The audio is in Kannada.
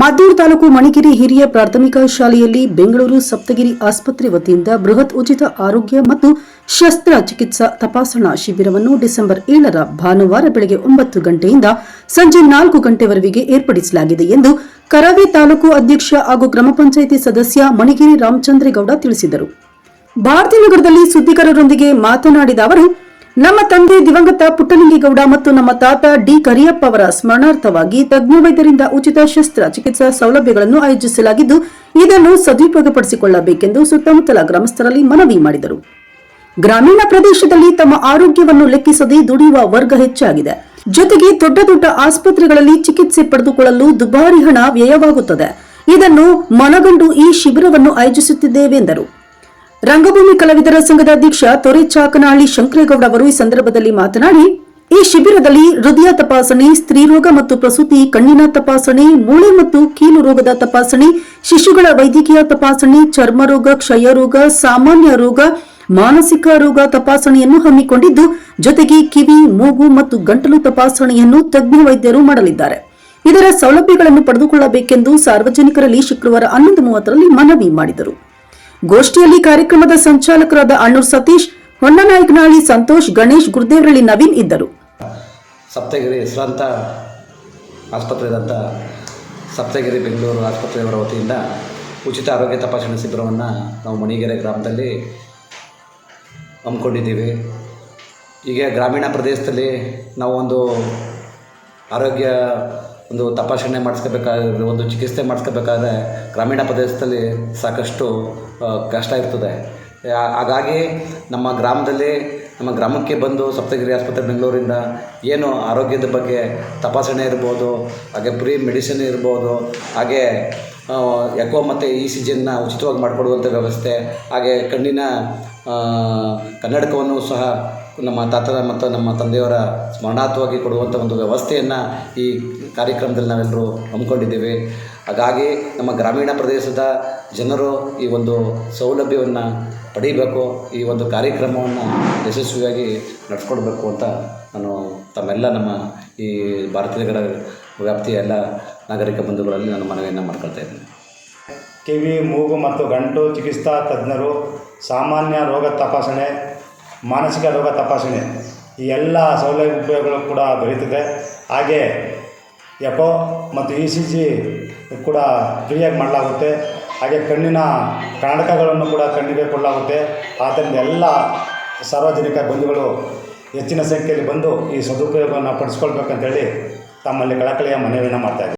ಮದ್ದೂರು ತಾಲೂಕು ಮಣಿಗಿರಿ ಹಿರಿಯ ಪ್ರಾಥಮಿಕ ಶಾಲೆಯಲ್ಲಿ ಬೆಂಗಳೂರು ಸಪ್ತಗಿರಿ ಆಸ್ಪತ್ರೆ ವತಿಯಿಂದ ಬೃಹತ್ ಉಚಿತ ಆರೋಗ್ಯ ಮತ್ತು ಶಸ್ತ್ರಚಿಕಿತ್ಸಾ ತಪಾಸಣಾ ಶಿಬಿರವನ್ನು ಡಿಸೆಂಬರ್ ಏಳರ ಭಾನುವಾರ ಬೆಳಗ್ಗೆ ಒಂಬತ್ತು ಗಂಟೆಯಿಂದ ಸಂಜೆ ನಾಲ್ಕು ಗಂಟೆವರೆಗೆ ಏರ್ಪಡಿಸಲಾಗಿದೆ ಎಂದು ಕರಾವಿ ತಾಲೂಕು ಅಧ್ಯಕ್ಷ ಹಾಗೂ ಗ್ರಾಮ ಪಂಚಾಯಿತಿ ಸದಸ್ಯ ಮಣಿಗಿರಿ ರಾಮಚಂದ್ರೇಗೌಡ ತಿಳಿಸಿದರು. ಭಾರತೀನಗರದಲ್ಲಿ ಸುದ್ದಿಗಾರರೊಂದಿಗೆ ಮಾತನಾಡಿದ ಅವರು ನಮ್ಮ ತಂದೆ ದಿವಂಗತ ಪುಟ್ಟಲಿಂಗೇಗೌಡ ಮತ್ತು ನಮ್ಮ ತಾತ ಡಿ ಕರಿಯಪ್ಪ ಅವರ ಸ್ಮರಣಾರ್ಥವಾಗಿ ತಜ್ಞ ವೈದ್ಯರಿಂದ ಉಚಿತ ಶಸ್ತ್ರ ಚಿಕಿತ್ಸಾ ಸೌಲಭ್ಯಗಳನ್ನು ಆಯೋಜಿಸಲಾಗಿದ್ದು, ಇದನ್ನು ಸದುಪಯೋಗಪಡಿಸಿಕೊಳ್ಳಬೇಕೆಂದು ಸುತ್ತಮುತ್ತಲ ಗ್ರಾಮಸ್ಥರಲ್ಲಿ ಮನವಿ ಮಾಡಿದರು. ಗ್ರಾಮೀಣ ಪ್ರದೇಶದಲ್ಲಿ ತಮ್ಮ ಆರೋಗ್ಯವನ್ನು ಲೆಕ್ಕಿಸದೆ ದುಡಿಯುವ ವರ್ಗ ಹೆಚ್ಚಾಗಿದೆ. ಜೊತೆಗೆ ದೊಡ್ಡ ದೊಡ್ಡ ಆಸ್ಪತ್ರೆಗಳಲ್ಲಿ ಚಿಕಿತ್ಸೆ ಪಡೆದುಕೊಳ್ಳಲು ದುಬಾರಿ ಹಣ ವ್ಯಯವಾಗುತ್ತದೆ. ಇದನ್ನು ಮನಗಂಡು ಈ ಶಿಬಿರವನ್ನು ಆಯೋಜಿಸುತ್ತಿದ್ದೇವೆ ಎಂದರು. ರಂಗಭೂಮಿ ಕಲಾವಿದರ ಸಂಘದ ಅಧ್ಯಕ್ಷ ತೊರೆ ಚಾಕನಹಳ್ಳಿ ಶಂಕರೇಗೌಡ ಅವರು ಈ ಸಂದರ್ಭದಲ್ಲಿ ಮಾತನಾಡಿ, ಈ ಶಿಬಿರದಲ್ಲಿ ಹೃದಯ ತಪಾಸಣೆ ಸ್ತ್ರೀರೋಗ ಮತ್ತು ಪ್ರಸೂತಿ, ಕಣ್ಣಿನ ತಪಾಸಣೆ, ಮೂಳೆ ಮತ್ತು ಕೀಲು ರೋಗದ ತಪಾಸಣೆ, ಶಿಶುಗಳ ವೈದ್ಯಕೀಯ ತಪಾಸಣೆ, ಚರ್ಮ ರೋಗ, ಕ್ಷಯ ರೋಗ, ಸಾಮಾನ್ಯ ರೋಗ, ಮಾನಸಿಕ ರೋಗ ತಪಾಸಣೆಯನ್ನು ಹಮ್ಮಿಕೊಂಡಿದ್ದು, ಜೊತೆಗೆ ಕಿವಿ, ಮೂಗು ಮತ್ತು ಗಂಟಲು ತಪಾಸಣೆಯನ್ನು ತಜ್ಞ ವೈದ್ಯರು ಮಾಡಲಿದ್ದಾರೆ. ಇದರ ಸೌಲಭ್ಯಗಳನ್ನು ಪಡೆದುಕೊಳ್ಳಬೇಕೆಂದು ಸಾರ್ವಜನಿಕರಲ್ಲಿ ಶುಕ್ರವಾರ ಹನ್ನೊಂದು ಮೂವತ್ತರಲ್ಲಿ ಮನವಿ ಮಾಡಿದರು. ಗೋಷ್ಠಿಯಲ್ಲಿ ಕಾರ್ಯಕ್ರಮದ ಸಂಚಾಲಕರಾದ ಅಣ್ಣೂರ್ ಸತೀಶ್, ಹೊನ್ನನಾಯಕನಹಳ್ಳಿ ಸಂತೋಷ್, ಗಣೇಶ್ ಗುರುದೇವರಳ್ಳಿ ನವೀನ್ ಇದ್ದರು. ಸಪ್ತಗಿರಿ ಹೆಸರಾಂತ ಆಸ್ಪತ್ರೆದಂಥ ಸಪ್ತಗಿರಿ ಬೆಂಗಳೂರು ಆಸ್ಪತ್ರೆಯವರ ವತಿಯಿಂದ ಉಚಿತ ಆರೋಗ್ಯ ತಪಾಸಣೆ ಶಿಬಿರವನ್ನು ನಾವು ಮಣಿಗೆರೆ ಗ್ರಾಮದಲ್ಲಿ ಹಮ್ಮಿಕೊಂಡಿದ್ದೀವಿ. ಹೀಗೆ ಗ್ರಾಮೀಣ ಪ್ರದೇಶದಲ್ಲಿ ನಾವು ಒಂದು ಆರೋಗ್ಯ ಒಂದು ತಪಾಸಣೆ ಮಾಡಿಸ್ಕೋಬೇಕಾದ್ರೆ, ಒಂದು ಚಿಕಿತ್ಸೆ ಮಾಡಿಸ್ಕೋಬೇಕಾದ್ರೆ ಗ್ರಾಮೀಣ ಪ್ರದೇಶದಲ್ಲಿ ಸಾಕಷ್ಟು ಕಷ್ಟ ಇರ್ತದೆ. ಹಾಗಾಗಿ ನಮ್ಮ ಗ್ರಾಮದಲ್ಲಿ, ನಮ್ಮ ಗ್ರಾಮಕ್ಕೆ ಬಂದು ಸಪ್ತಗಿರಿ ಆಸ್ಪತ್ರೆ ಬೆಂಗಳೂರಿಂದ ಏನು ಆರೋಗ್ಯದ ಬಗ್ಗೆ ತಪಾಸಣೆ ಇರ್ಬೋದು, ಹಾಗೆ ಪ್ರೀ ಮೆಡಿಸಿನ್ ಇರ್ಬೋದು, ಹಾಗೆ ಎಕೋ ಮತ್ತು ಇ ಸಿ ಜಿಯನ್ನು ಉಚಿತವಾಗಿ ಮಾಡಿಕೊಡುವಂಥ ವ್ಯವಸ್ಥೆ, ಹಾಗೆ ಕಣ್ಣಿನ ಕನ್ನಡಕವನ್ನು ಸಹ ನಮ್ಮ ತಾತನ ಮತ್ತು ನಮ್ಮ ತಂದೆಯವರ ಸ್ಮರಣಾರ್ಥವಾಗಿ ಕೊಡುವಂಥ ಒಂದು ವ್ಯವಸ್ಥೆಯನ್ನು ಈ ಕಾರ್ಯಕ್ರಮದಲ್ಲಿ ನಾವೆಲ್ಲರೂ ಹಮ್ಮಿಕೊಂಡಿದ್ದೀವಿ. ಹಾಗಾಗಿ ನಮ್ಮ ಗ್ರಾಮೀಣ ಪ್ರದೇಶದ ಜನರು ಈ ಒಂದು ಸೌಲಭ್ಯವನ್ನು ಪಡೀಬೇಕು, ಈ ಒಂದು ಕಾರ್ಯಕ್ರಮವನ್ನು ಯಶಸ್ವಿಯಾಗಿ ನಡೆಸ್ಕೊಡ್ಬೇಕು ಅಂತ ನಾನು ತಮ್ಮೆಲ್ಲ ನಮ್ಮ ಈ ಭಾರತೀಯಗಳ ವ್ಯಾಪ್ತಿಯ ಎಲ್ಲ ನಾಗರಿಕ ಬಂಧುಗಳಲ್ಲಿ ನಾನು ಮನವಿಯನ್ನು ಮಾಡ್ಕೊಳ್ತಾ ಇದ್ದೀನಿ. ಕಿವಿ, ಮೂಗು ಮತ್ತು ಗಂಟು ಚಿಕಿತ್ಸಾ ತಜ್ಞರು, ಸಾಮಾನ್ಯ ರೋಗ ತಪಾಸಣೆ, ಮಾನಸಿಕ ರೋಗ ತಪಾಸಣೆ ಈ ಎಲ್ಲ ಸೌಲಭ್ಯಗಳು ಕೂಡ ದೊರೆಯುತ್ತದೆ. ಹಾಗೆ ಎಪೋ ಮತ್ತು ಇ ಸಿ ಜಿ ಕೂಡ ಫ್ರೀಯಾಗಿ ಮಾಡಲಾಗುತ್ತೆ. ಹಾಗೆ ಕಣ್ಣಿನ ಕಾಣಕಗಳನ್ನು ಕೂಡ ಕಣ್ಣಿಗೆ ಕೊಡಲಾಗುತ್ತೆ. ಆದ್ದರಿಂದ ಎಲ್ಲ ಸಾರ್ವಜನಿಕ ಬಂಧುಗಳು ಹೆಚ್ಚಿನ ಸಂಖ್ಯೆಯಲ್ಲಿ ಬಂದು ಈ ಸದುಪಯೋಗವನ್ನು ಪಡಿಸ್ಕೊಳ್ಬೇಕಂತೇಳಿ ತಮ್ಮಲ್ಲಿ ಕಳಕಳಿಯ ಮನವಿಯನ್ನು ಮಾಡ್ತಾಯಿದ್ದೀನಿ